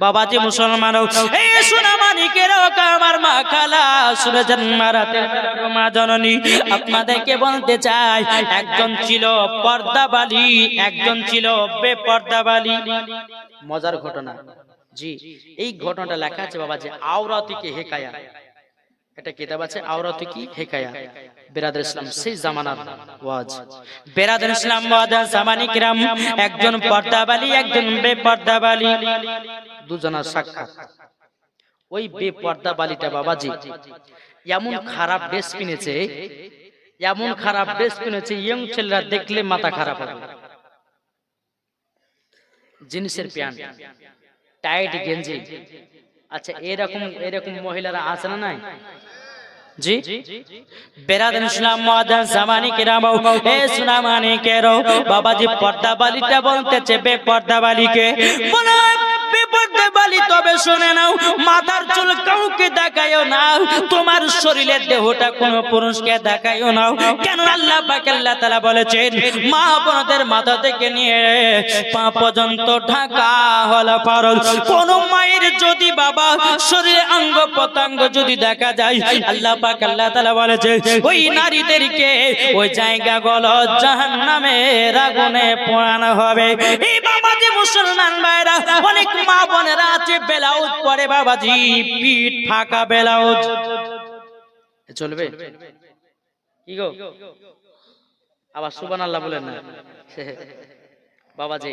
বাবাজি মুসলমান মা একজন ছিল পর্দাবালি, একজন ছিল মজার ঘটনা। জি, এই ঘটনাটা লেখা আছে বাবা যে আওরাতিকে হেকায়া। একটা কিতাব আছে, আওরাতি হেকায়া। বেরাদার ইসলাম, সেই জামানার ওয়াজ। বেরাদার ইসলাম ওয়াজ জামানি একজন পর্দাবালি, একজন বেপর্দাবালি। দুজনের সাক্ষাৎ। ওই বেপর্দাবালিটা বাবাজি, এমন খারাপ ড্রেস কিনেছে এমন খারাপ ড্রেস কিনেছে ইয়ং ছেলেরা দেখলে মাথা খারাপ হবে। জিনিসের প্যান্ট, টাইট গেঞ্জি। আচ্ছা এরকম এরকম মহিলারা আছে না নাই? জি? বেরাদান ইসলাম মাদান জামানি কিরাম, এ সুনামানি কেরো বাবাজি পর্দা বালিটা বলতেছে বে পর্দা বালিকে বলে বিপদে বালি, তবে শুনে নাও, মাথার চুল কাউকে দেখায়ও না। তোমার শরীরের দেহটা কোন পুরুষকে দেখায়ও না। কেন আল্লাহ পাক আল্লাহ তাআলা বলেছেন, মা বোনদের মাথা থেকে নিয়ে পা পর্যন্ত ঢাকা হলো ফরজ। কোন মায়ের যদি বাবা শরীরে অঙ্গ প্রত্যঙ্গ যদি দেখা যায়, আল্লাহ পাক আল্লাহ তাআলা বলেছে ওই নারীদেরকে ওই জায়গাগুলো জাহান্নামের আগুনে পোড়ানো হবে। এই বাবা যে মুসলমান ভাইরা, অনেক মা বোনেরা আছে ব্লাউজ, পরে বাবাজি পিঠ ফাঁকা ব্লাউজ। চলবে? কি গো? আবার সুবহানাল্লাহ বলেন না। বাবাজি।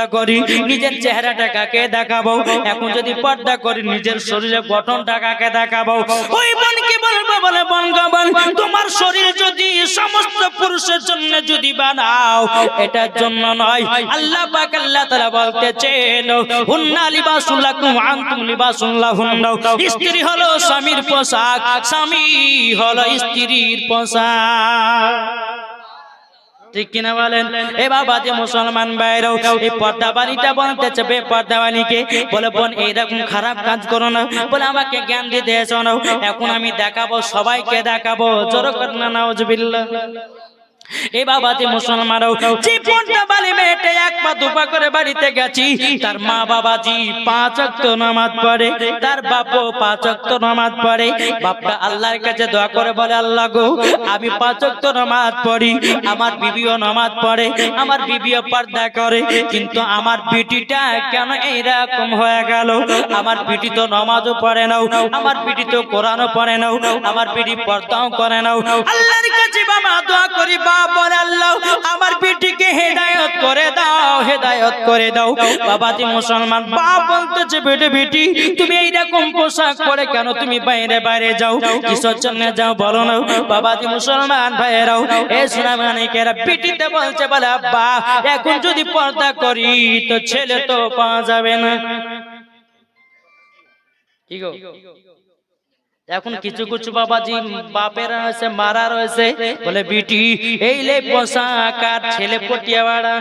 করি, নিজের চেহারাটা কাকে দেখাবো? এখন যদি পর্দা করি, নিজের শরীরের গঠনটা কাকে দেখাবো? ওই বোনকে বলব, বলে বন বন তোমার শরীর যদি সমস্ত পুরুষের জন্য যদি বানাও, এটার জন্য নয়। আল্লাহ পাক আল্লাহ তাআলা বলতেছেন, হুন্না লিবাসুল লাকুম, আনতুম লিবাসুল লাহুন্না। স্ত্রী হলো স্বামীর পোশাক, স্বামী হলো স্ত্রীর পোশাক। ঠিক কিনা বলেন? এ বাবা যে মুসলমান ভাইরাও এই পর্দা বাড়িটা বলতে চাপে পর্দা বাড়িকে বলে, বোন, এইরকম খারাপ কাজ করো না। বলে, আমাকে জ্ঞান দিতে এসো এখন আমি দেখাবো, সবাইকে দেখাবো। জোর না, নাউজুবিল্লাহ। আমি পড়ি, আমার বিবিও পড়ে, আমার বিবিও পর্দা করে, কিন্তু আমার বিটিটা কেন এইরকম হয়ে গেল? আমার বিটি তো নামাজও পড়ে নাও, আমার বিটি তো কোরআনও পড়ে নাও, আমার বিটি পর্দাও করে নাও। আল্লাহর কাছে বাবা দোয়া করি, বাপ বলে আল্লাহ হেদায়ত করে দাও, হেদায়ত করে দাও। বাবাজি মুসলমান বাপ বলতেছে বেটে বেটি, তুমি এইরকম পোশাক পরে কেন তুমি বাইরে বাইরে যাও? কিসের জন্য যাও বলো না? বাবাজি মুসলমান ভাইয়েরাও, এ শোনা পিটিতে বলছে, বলে আব্বা, এখন যদি পর্দা করি, তো ছেলে তো পাওয়া যাবে না। এখন কিছু কিছু বাবাজি বাপেরা আছে মারা রয়েছে। বলে বিটি এই লে পোশাক আর ছেলে পটিয়া বাড়া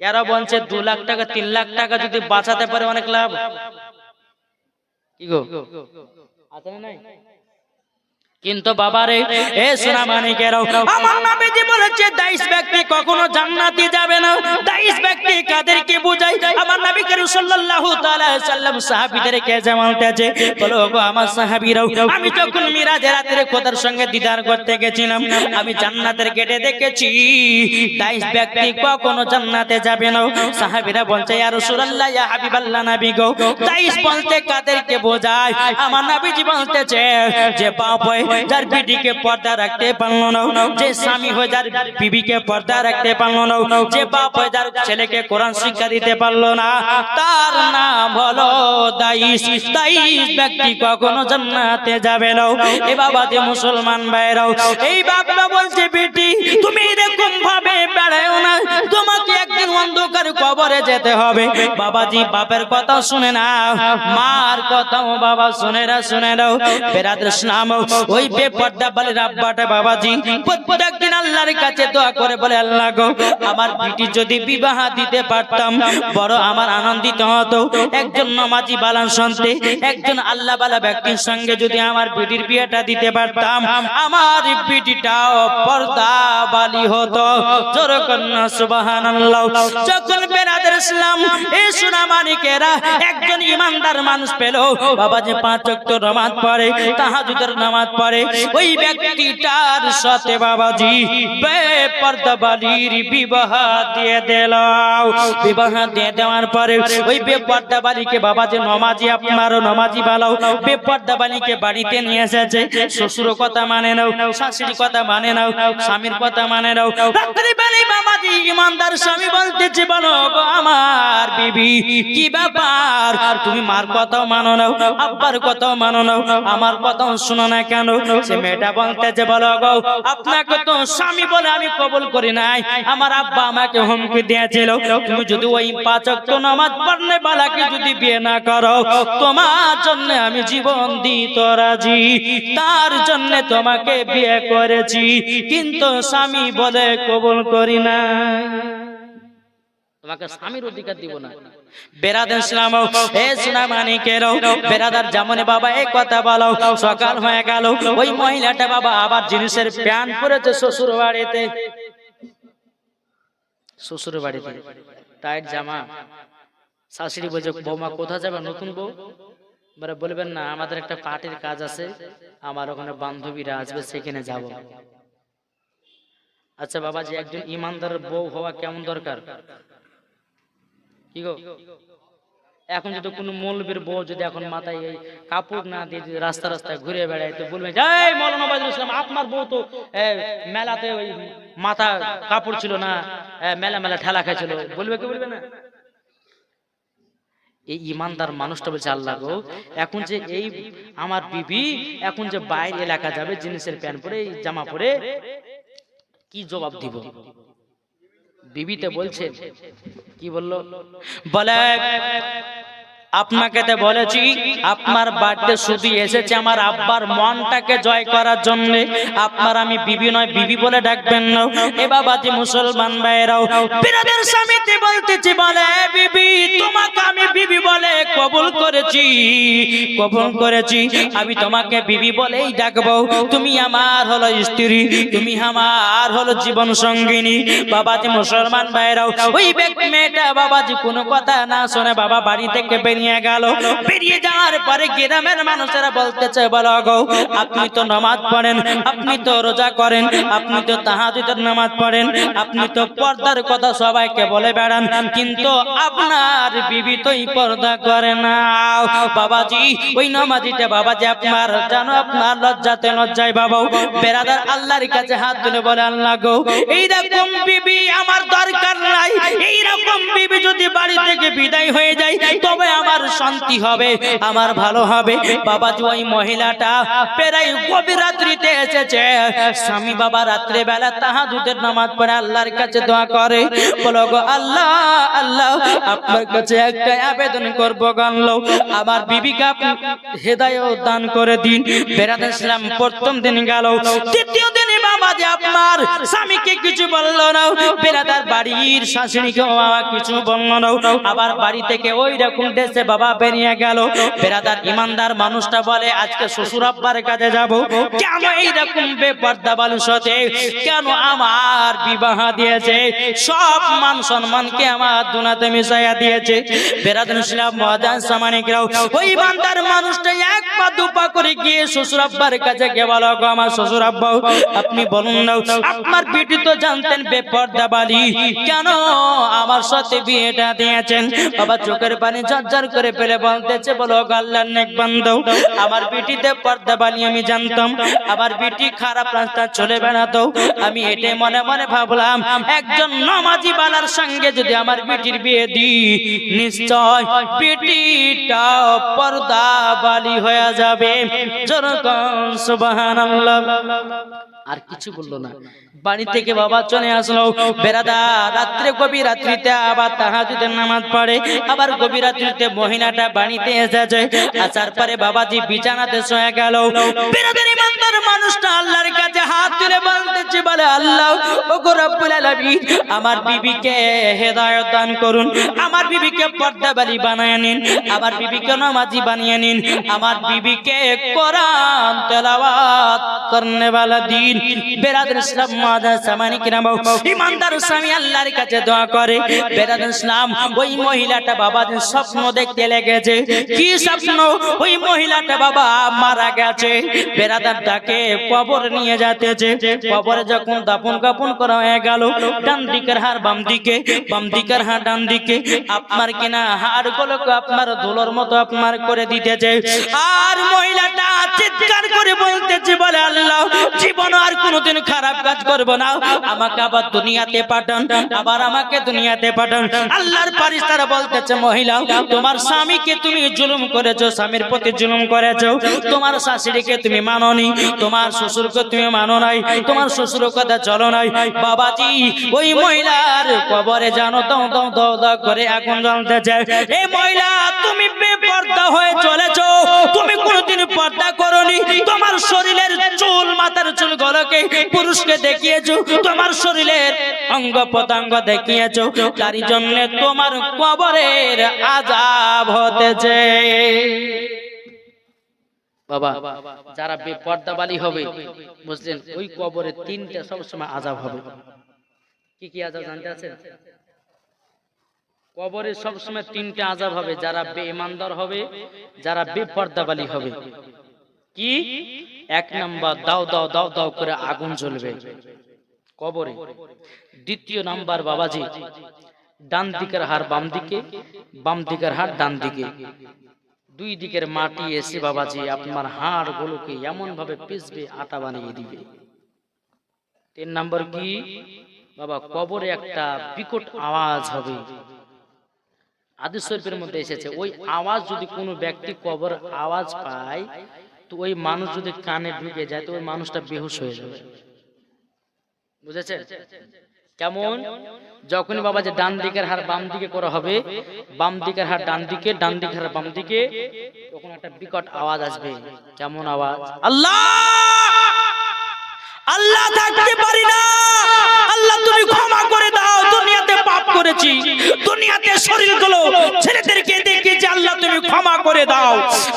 এরা বলছে দু লাখ টাকা তিন লাখ টাকা যদি বাঁচাতে পারে অনেক লাভ। কি গো? আছে না নাই? কিন্তু বাবারে এ সোনা মানিকেরাও আমার নবীজি বলেছে দাইশ ব্যক্তি কখনো জান্নাতি যাবে নবী করিম সাল্লাল্লাহু তাআলা সাল্লাম সাহাবীদেরকে জামালতেছে বলো গো আমার সাহাবীরাও, আমি যখন মিরাজের রাতে খোদার সঙ্গে দিদার করতে গেছিলাম, আমি জান্নাতের গেটে দেখেছি, দাইশ ব্যক্তি কখনো জান্নাতে যাবে না। সাহাবীরা বলছে, ইয়া রাসূলুল্লাহ, ইয়া হাবিবাল্লাহ নবী গো। দাইশ বলতে কাদেরকে বোঝায়? আমার নবীজি বলতেছে, যে বাপ হয়ে যার বিটিকে পর্দা রাখতে পারল না, যে স্বামী হয়ে যার বিবিকে পর্দা রাখতে পারল না, যে বাপ হয়ে যার ছেলেকে কোরআন শিক্ষা দিতে পারল না তার নাম হলো দাইশ দাইশ ব্যক্তি কখনো জান্নাতে যাবে না। এ বাবা যে মুসলমান ভাইরাও, এই বাপটা বলছে, বেটি, তুমি এরকম ভাবে বেড়াও না। তোমাকে অন্ধকার কবরে যেতে হবে। বাবাজি বাপের কথা শুনে না মার কথাও বাবা শুনে না শুনে নাও। বেরাদের ইসলাম ওই বেপর্দা বলে রাব্বাটা বাবাজি প্রত্যেকদিন আল্লাহর কাছে দোয়া করে বলে, আল্লাহ গো, আমার বিটি যদি বিবাহ দিতে পারতাম, বড় আমার আনন্দিত হতো। একজন নমাজি বালান সন্তে, একজন আল্লাহ বালা ব্যক্তির সঙ্গে যদি আমার বিটির বিয়েটা দিতে পারতাম, আমার বিটিটাও পর্দা বালি হতো। জোর কন্যা, সুবহানাল্লাহ যখন বেরাদের ইসলাম এই সোনা একজন ইমানদার মানুষ পেল। বাবা যে পাঁচ ওয়াক্ত নামাজ পড়ে, তাহাজুদের নামাজ পড়ে। ওই ব্যক্তিটার সাথে বাবাজি বেপর্দা বালির বিবাহ দিয়ে দিল। বিবাহ দিয়ে দেওয়ার পরে ওই বেপর্দা বালিকে বাবা যে নমাজি, আপনারও নমাজি বালাও, বেপর্দা বালিকে বাড়িতে নিয়ে এসেছে। শ্বশুর কথা মানে নাও, শাশুড়ি কথা মানে নাও, স্বামীর কথা মানে নাও। রাত্রিবেলায় বাবাজি ইমানদার স্বামী বলতেছে, বলো আমার বিবি, কি ব্যাপার? তুমি মার কথাও মানো নাও আব্বার কথাও মানো নাও আমার কথাও শুনো না কেন? সে মেয়েটা বলতেছে, বলো গো, আপনাকে তো স্বামী বলে আমি কবুল করি নাই। আমার আব্বা আমাকে হুমকি দিয়েছিল। তুমি যদি ওই পাঁচ ওয়াক্ত নামাজ পড়নে বালাকে যদি বিয়ে না করো, তোমার জন্য আমি জীবন দিতে রাজি। তার জন্য তোমাকে বিয়ে করেছি, কিন্তু স্বামী বলে কবুল করি না তোমাকে স্বামীর অধিকার দিব না। বেরাদার ইসলাম এ সোনা মানিকের বেরাদার জামনে বাবা এই কথা বলো সকাল হয়ে গেল ওই মহিলাটা বাবা আবার জিনিসের প্যান পরেছে শ্বশুর বাড়িতে শ্বশুর বাড়িতে। টাইট জামা শাশুড়ি বলছে বৌমা কোথা যাবে নতুন বউ? এবারে বলবেন না আমাদের একটা পার্টির কাজ আছে আমার ওখানে বান্ধবীরা আসবে সেখানে যাব। আচ্ছা বাবাজি একজন ইমানদার বউ হওয়া কেমন দরকার? কি গো? এখন যদি কোনো মৌলবীর বউ যদি এখন মাথায় এই কাপড় না দিয়ে যদি রাস্তা রাস্তায় ঘুরে বেড়ায়, তো বলবে, এই মৌলানা বাজুল ইসলাম, আপনার বউ তো মেলাতে ওই মাথা কাপড় ছিল না মেলা মেলা ঠেলা খাইছিল। বলবে কি বলবে না? এই ইমানদার মানুষটা বলছে, আল্লাহ গো, এখন যে এই আমার বিবি, এখন যে বাইরে এলাকা যাবে জিনিসের প্যান্ট পরে জামা পরে, কি জবাব দিব? বিবিতে বলছে কি বলল? বলে আপনাকে তো বলেছি, আপনার বাড়িতে শুধু এসেছে আমার আব্বার মনটাকে জয় করার জন্য। আপনার আমি বিবি নয়, বিবি বলে ডাকবেন না। এ বাবাজি মুসলমান ভাইরাও বিরাদের বলতেছি বলে, বিবি, তোমাকে আমি বিবি বলে কবুল করেছি কবুল করেছি। আমি তোমাকে বিবি বলেই ডাকবো। তুমি আমার হলো স্ত্রী, তুমি আমার হলো জীবন সঙ্গিনী। বাবা বাবাজি মুসলমান ভাইরাও ওই ব্যক্তি মেয়েটা বাবাজি কোনো কথা না শুনে। বাবা বাড়ি থেকে বেরিয়ে গেল। বেরিয়ে যাওয়ার পরে গ্রামের মানুষেরা বলতেছে বলো গো আপনি তো নামাজ পড়েন আপনি তো রোজা করেন আপনি তো তাহাজুদের নামাজ পড়েন আপনি তো পর্দার কথা সবাইকে বলে বেড়ান কিন্তু আপনার বিবি তোই পর্দা করে না। বাবাজি ওই নামাজিটা বাবাজি আপনার জানো আপনার লজ্জাতে লজ্জায় বাবা। বেরাদার আল্লাহর কাছে হাত তুলে বলে আল্লাহ গো এইরকম বিবি আমার দরকার নাই। এইরকম বিবি যদি বাড়ি থেকে বিদায় হয়ে যায় তবে আমার শান্তি হবে, আমার ভালো হবে। বাবাজি, ওই মহিলাটা প্রায় গভীর রাত্রিতে এসেছে। স্বামী বাবা রাত্রে বেলা তাহাজুদের নামাজ পড়ে আল্লাহর কাছে দোয়া করে। বলো গো, আল্লাহ আল্লাহ, আপনার কাছে একটা আবেদন করব গানলো আমার বিবিকা হেদায়ত দান করে দিন। বেড়াতে ইসলাম প্রথম দিন গেল। তৃতীয় দিনে বাবাজি আপনার স্বামীকে কিছু বলল না। বেড়াদার বাড়ির শাশুড়িকে বাবা কিছু বলল না। আবার বাড়ি থেকে ওই রকম দেশে বাবা বেরিয়ে গেল। বেড়াদার ইমানদার মানুষটা বলে, আজকে শ্বশুর আব্বার কাছে যাব। কেন এইরকম বেপর্দা বালুর সাথে? কেন আমার বিবাহ দিয়েছে? সব মান সম্মানকে আমার দুনাতে মিশাইয়া দিয়েছে। ইসলাম সামানিকরাও ওই মানুষটা এক পা দুপা করে গিয়ে শ্বশুর আব্বার কাছে কে গো আমার শ্বশুর আব্বা, আপনি বলুন না, আপনার পিটি তো জানতেন বেপর্দা বালি কেন আমার সাথে বিয়েটা দিয়েছেন? বাবা চোখের পানি ঝরঝর করে ফেলে বলতেছে, বলো আল্লাহর নেক বান্দা, আমার বিটিতে পর্দা বালি আমি জানতাম, আমার বিটি খারাপ রাস্তা চলে বেড়াতো। আমি এটাই মনে মনে ভাবলাম, একজন নমাজি বালার সঙ্গে যদি আমার বিটির বিয়ে দিই, নিশ্চয় বিটিটা পর্দা বালি হয়ে যাবে। জনগণ সুবহানাল্লাহ। আর কিছু বলল না। বাড়ি থেকে বাবা চলে আসলো। বেড়াদা রাত্রে গভীর রাত্রিতে আবার তাহাজুদের নামাজ পড়ে। আবার গভীর রাত্রিতে মহিলাটা বাড়িতে এসেছে। আসার পরে বাবাজি বিছানাতে শুয়ে গেল। বেড়াদের ইমানদার মানুষটা আল্লাহর কাছে হাত তুলে বলতেছে বলে আল্লাহ রব্বুল আলামিন আমার বিবিকে হেদায়েত দান করুন। আমার বিবিকে পর্দাবালি বানিয়ে নিন। আমার বিবিকে নামাজি বানিয়ে নিন। আমার বিবিকে কোরআন তেলাওয়াত করনে वाला বেরাদুল ইসলাম সামানি ইমানদার স্বামী আল্লাহর কাছে দোয়া করে। বেরাদুল ইসলাম, ওই মহিলাটা বাবা স্বপ্ন দেখতে লেগেছে। কি স্বপ্ন? ওই মহিলাটা বাবা মারা গেছে। বেরাদার তাকে কবর নিয়ে কবরে যখন দাপন কাপন করা হয়ে গেল, ডান দিকের হার বাম দিকে, বাম দিকের হার ডান দিকে। আপনার কিনা হাড় গুলোকে আপনার ধুলোর মতো আপনার করে দিতেছে। আর মহিলাটা চিৎকার করে বলতেছে, বলে আল্লাহ জীবন আর কোনোদিন খারাপ কাজ করব না। আমাকে আবার দুনিয়াতে পাঠান, আবার আমাকে দুনিয়াতে পাঠান। আল্লাহর পারিস্তারা বলতেছে, মহিলা, তোমার স্বামীকে তুমি জুলুম করেছ, স্বামীর প্রতি জুলুম করেছ। তোমার শাশুড়িকে তুমি মানোনি, তোমার শ্বশুরকে তুমি মানো নাই, তোমার শ্বশুর কথা চলো নাই। বাবাজি, ওই মহিলার কবরে জানো, দাও দাও দাও দাও করে আগুন জ্বলতেছে। এই মহিলা, তুমি বেপর্দা হয়ে চলেছো। তুমি কোনোদিন পর্দা করনি। তোমার শরীরের চুল, মাথার চুল গলকে পুরুষকে দেখিয়েছো, তোমার শরীরের অঙ্গ প্রত্যঙ্গ দেখিয়েছো তারই জন্য তোমার কবরের আজাব হতেছে। বাবা, যারা বেপর্দাবালি হবে বুঝলেন ওই কবরে তিনটা সবসময় আজাব হবে। কি কি আজাব জানতে আছেন কবরে সবসময় তিনটা আজাব হবে, যারা বেঈমানদার হবে, যারা বেপর্দাবালি হবে। কি? এক নাম্বার, দাও দাও দাও দাও করে আগুন জ্বলবে। কবরে। দ্বিতীয় নাম্বার, বাবাজি, ডান দিকের হার বাম দিকে, বাম দিকের হার ডান দিকে। দুই দিকের মাটি এসে বাবাজি, আপনার হাড় গুলোকে এমন ভাবে পিসবে আটা বানিয়ে দিবে। তিন নাম্বার কি? বাবা, কবরে একটা বিকট আওয়াজ হবে। আদি শরীফের মধ্যে এসেছে, ওই আওয়াজ যদি কোনো ব্যক্তি কবর আওয়াজ পায় তো ওই মানুষ যদি কানে ঢুকে যায়, তো ওই মানুষটা বেহুশ হয়ে যাবে। বুঝেছে কেমন? যখনই বাবা যে ডান দিকের হার বাম দিকে করা হবে, বাম দিকের হার ডান দিকে, ডান দিকের হার বাম দিকে, তখন একটা বিকট আওয়াজ আসবে। কেমন আওয়াজ? আল্লাহ! আল্লাহ থাকতে পারি না! আল্লাহ তুমি ক্ষমা করে দাও! দুনিয়াতে পাপ করেছি, দুনিয়াতে ছেলেদেরকে দেখে যে আল্লাহ তুমি ক্ষমা করে দাও।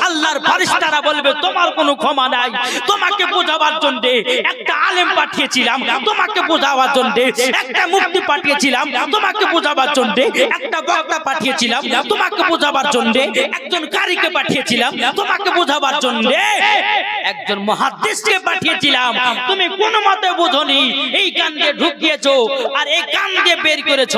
আল্লাহর ফারিস্তারা বলবে, তোমার কোনো ক্ষমা নাই। তোমাকে বোঝাবার জন্য একটা আলেম পাঠিয়েছিলাম। তোমাকে বোঝাবার জন্য একটা মুক্তি পাঠিয়েছিলাম। তোমাকে বোঝাবার জন্য একটা বক্তা পাঠিয়েছিলাম। তোমাকে বোঝাবার জন্য একজন কারিকে পাঠিয়েছিলাম। তোমাকে বোঝাবার জন্য একজন মহাদেশকে পাঠিয়েছিলাম। তুমি কোন মতে বোঝনি। এই কান দিয়ে ঢুকিয়েছো আর এই কান দিয়ে বের করেছ।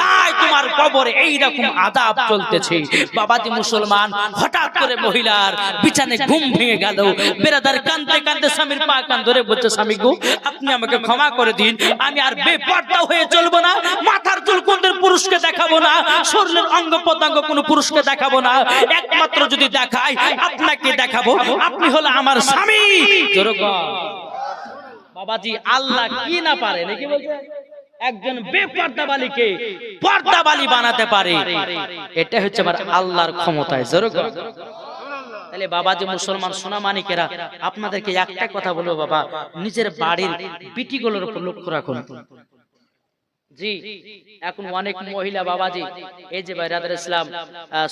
তাই তোমার কবরে এই রকম আদাব চলতেছে। বাবাজি মুসলমান, হঠাৎ করে মহিলার বিছানে ঘুম ভেঙে গেল। বেরাদার কান্দতে কান্দতে স্বামীর পা কান ধরে বলছে, স্বামী গো, আপনি আমাকে ক্ষমা করে দিন। আমি আর বেপর্দা হয়ে চলবো না। মাথার চুল কোনদিন পুরুষকে দেখাবো না। শরীরের অঙ্গ প্রত্যঙ্গ কোনো পুরুষকে দেখাবো না। একমাত্র যদি দেখাই, আপনাকে দেখাবো। আপনি হলো আমার স্বামী। বাবাজি, আল্লাহ কি না পারে, নাকি বলছে? একজন বেপর্দাবালিকে পর্দাবালি বানাতে পারে। এটা হচ্ছে আমার আল্লাহর ক্ষমতায়। জোরগণ। তাহলে বাবাজি মুসলমান সোনা মানিকেরা আপনাদেরকে একটা কথা বলব বাবা নিজের বাড়ির বিটিগুলোর উপর লক্ষ্য রাখুন। জি এখন অনেক মহিলা বাবাজি এই যে বাইরাদার ইসলাম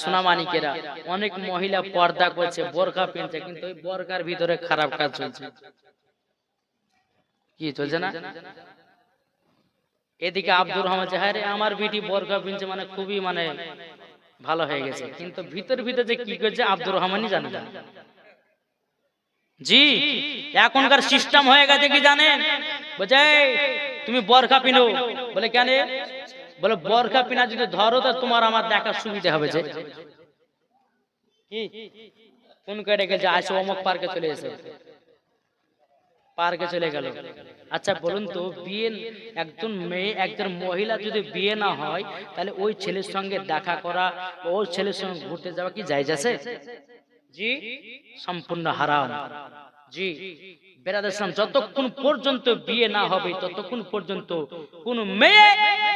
সোনামানিকেরা অনেক মহিলা পর্দা করছে বোরকা পিনছে কিন্তু ওই বোরকার ভিতরে খারাপ কাজ চলছে। কি চলছে না? এদিকে আব্দুর রহমান যে হ্যাঁ আমার বিটি বোরকা পিনছে মানে খুবই মানে ভালো হয়ে গেছে। কিন্তু ভিতর ভিতর যে কি করছে আব্দুর রহমানই জানে না। জি এখনকার সিস্টেম হয়ে গেছে কি জানেন? বুঝে তুমি বরখা পিনো। বলে কেন বলে বরখা পিনা যদি ধরো তো তোমার আমার দেখার সুবিধা হবে যে। কি? কোন কেটে গেছে? আসো অমুক পার্কে চলে এসে পার্কে চলে গেল। আচ্ছা বলুন তো বিয়ে একজন মেয়ে একজন মহিলা যদি বিয়ে না হয় তাহলে ওই ছেলের সঙ্গে দেখা করা ওই ছেলের সঙ্গে ঘুরতে যাওয়া কি জায়জ আছে? জি? সম্পূর্ণ হারাম। জি। বেরাদ ইসলাম যতক্ষণ পর্যন্ত বিয়ে না হবে ততক্ষণ পর্যন্ত কোন মেয়ে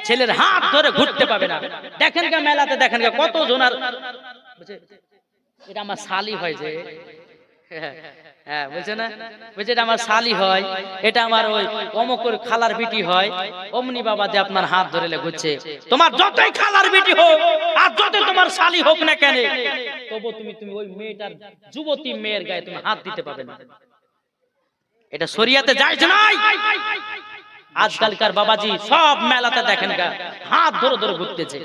ছেলের হাত ধরে ঘুরতে পাবে না। দেখেন গা মেলাতে দেখেন কত জনার এটা আমার শালি হয় যে হ্যাঁ, হ্যাঁ না? বুঝছে এটা আমার শালি হয়। এটা আমার ওই অমকর খালার বিটি হয়। অমনি বাবা যে আপনার হাত ধরে লে তোমার যতই খালার বিটি হোক আর যতই তোমার শালি হোক না কেন তবু তুমি তুমি ওই মেয়েটার যুবতী মেয়ের গায়ে তুমি হাত দিতে পারবে না। এটা শরিয়াতে নাই। আজকালকার বাবাজি সব মেলাতে দেখেন গা। হাত ধরে ধরে ঘুরতেছে।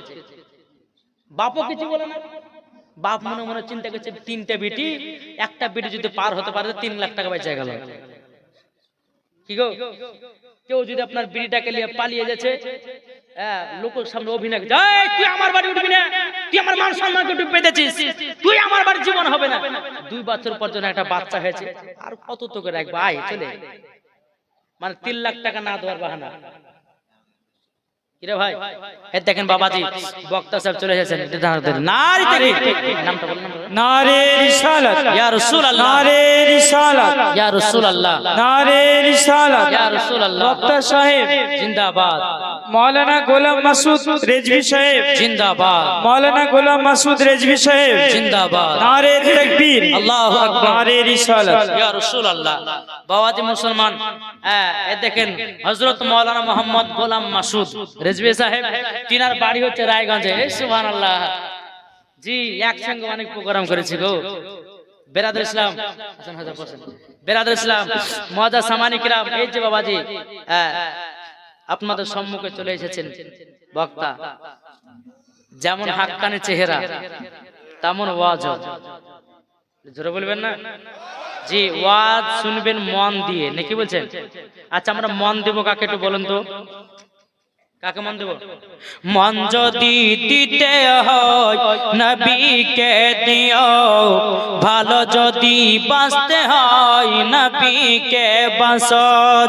বাপও কিছু বলে না। বাপ মনে মনে চিন্তা করছে তিনটে বিটি একটা বিটি যদি পার হতে পারে তিন লাখ টাকা বেঁচে গেল। কি গো? কেউ যদি আপনার বিড়িটাকে নিয়ে পালিয়ে যাচ্ছে হ্যাঁ, লোকের সামনে অভিনয় "এই, তুই আমার বাড়ি উঠবি না তুই আমার মান সম্মানকে একটু পেতেছিস তুই আমার বাড়ির জীবন হবে না। দুই বছর পর জন্য একটা বাচ্চা হয়েছে আর কত তোকে রাখব আয় চলে। মানে তিন লাখ টাকা না দেওয়ার বাহানা। কিরে ভাই? এ দেখেন বাবাজি বক্তা সাহেব চলে এসেছেন। একটু দাঁড়াতে দিন। নারী থেকে নামটা বলুন নামটা বলুন। নারে রিসালাত ইয়া রাসূলুল্লাহ। নারে রিসালাত ইয়া রাসূলুল্লাহ। নারে রিসালাত ইয়া রাসূলুল্লাহ। বক্তা সাহেব। জিন্দাবাদ। মাওলানা গোলাম মাসুদ রেজভি সাহেব। জিন্দাবাদ। মাওলানা গোলাম মাসুদ রেজভি সাহেব। জিন্দাবাদ। নারে তাকবীর। আল্লাহু আকবার। নারে রিসালাত ইয়া রাসূলুল্লাহ। বাবাজি মুসলমান। হ্যাঁ দেখেন হজরত মৌলানা মোহাম্মদ গোলাম মাসুদ, রেজভি সাহেব, তিনার বাড়ি হচ্ছে রায়গঞ্জে। সুবহানাল্লাহ। জি, একসঙ্গে অনেক প্রোগ্রাম করেছি গো। বেরাদুল ইসলাম বেরাদুল ইসলাম মজা সামানি বাবাজি হ্যাঁ আপনাদের সম্মুখে চলে এসেছেন বক্তা। যেমন হাক্কানি চেহারা, তেমন ওয়াজ জোরে বলবেন না? জি, ওয়াজ শুনবেন, মন দিয়ে। নাকি বলছেন? আচ্ছা আমরা মন দেবো কাকে একটু বলুন তো। কাকে মন দেব? মন যদি দিতে হয়, নবীকে দিও। ভালো যদি বাঁচতে হয়, নবীকে বাঁচ।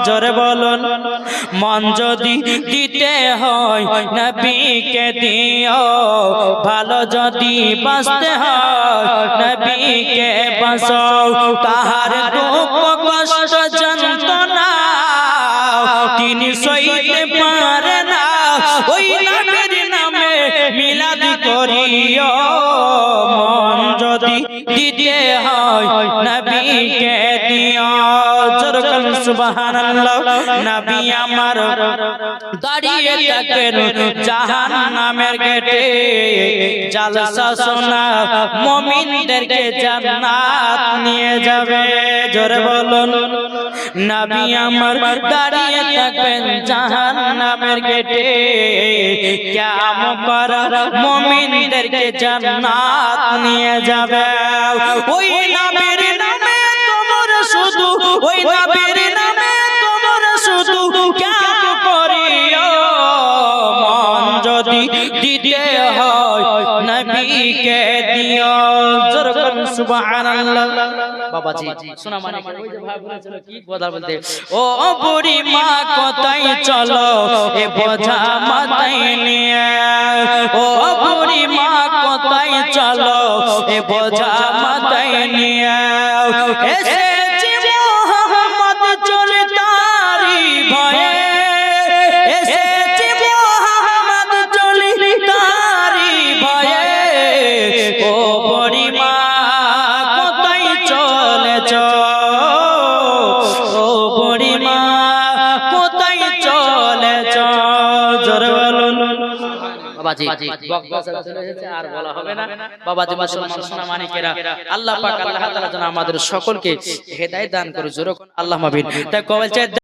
জোরে বলুন, মন যদি দিতে হয়, নবীকে দিও। ভালো যদি বাঁচতে হয়, নবীকে বাঁচ। তাহার দুঃখ কষ্ট দিতে হয়। নবীকে দিও। জরকান সুবহানাল্লাহ। নবী আমার দাঁড়িয়ে থাকেন জাহান নামের গেটে। জালসা সোনা মুমিনদেরকে জান্নাত নিয়ে যাবে। জোরে বলুন। নবী আমার দাঁড়িয়ে থাকবেন জাহান নামের গেটে। কিয়াম করার মুমিনদেরকে জান্নাত নিয়ে যাবে। ওই নবীর নামে তোমার শুধু, ওই নবীর নামে তোমার শুধু কিয়াম করিও। মন যদি দিতে হয়, নবীকে দিও। সুবহানাল্লাহ। বাবাজি শোনা মানে ওই যে ভাই বলেছিল কি কথা বলতে ও বুড়ি মা কোথায় চলো এ বোঝা মাথায় নিয়ে। ও বুড়ি মা কোথায় চলো এ বোঝা মাথায় নিয়ে। বাবাজি বক্তা চলে এসেছে, আর বলা হবে না। বাবাজি মুসলমান সোনা আল্লাহ পাক আল্লাহ তাআলা যেন আমাদের সকলকে হেদায়েত দান করে জোরে আল্লাহ মাবিন তাই কবল চাই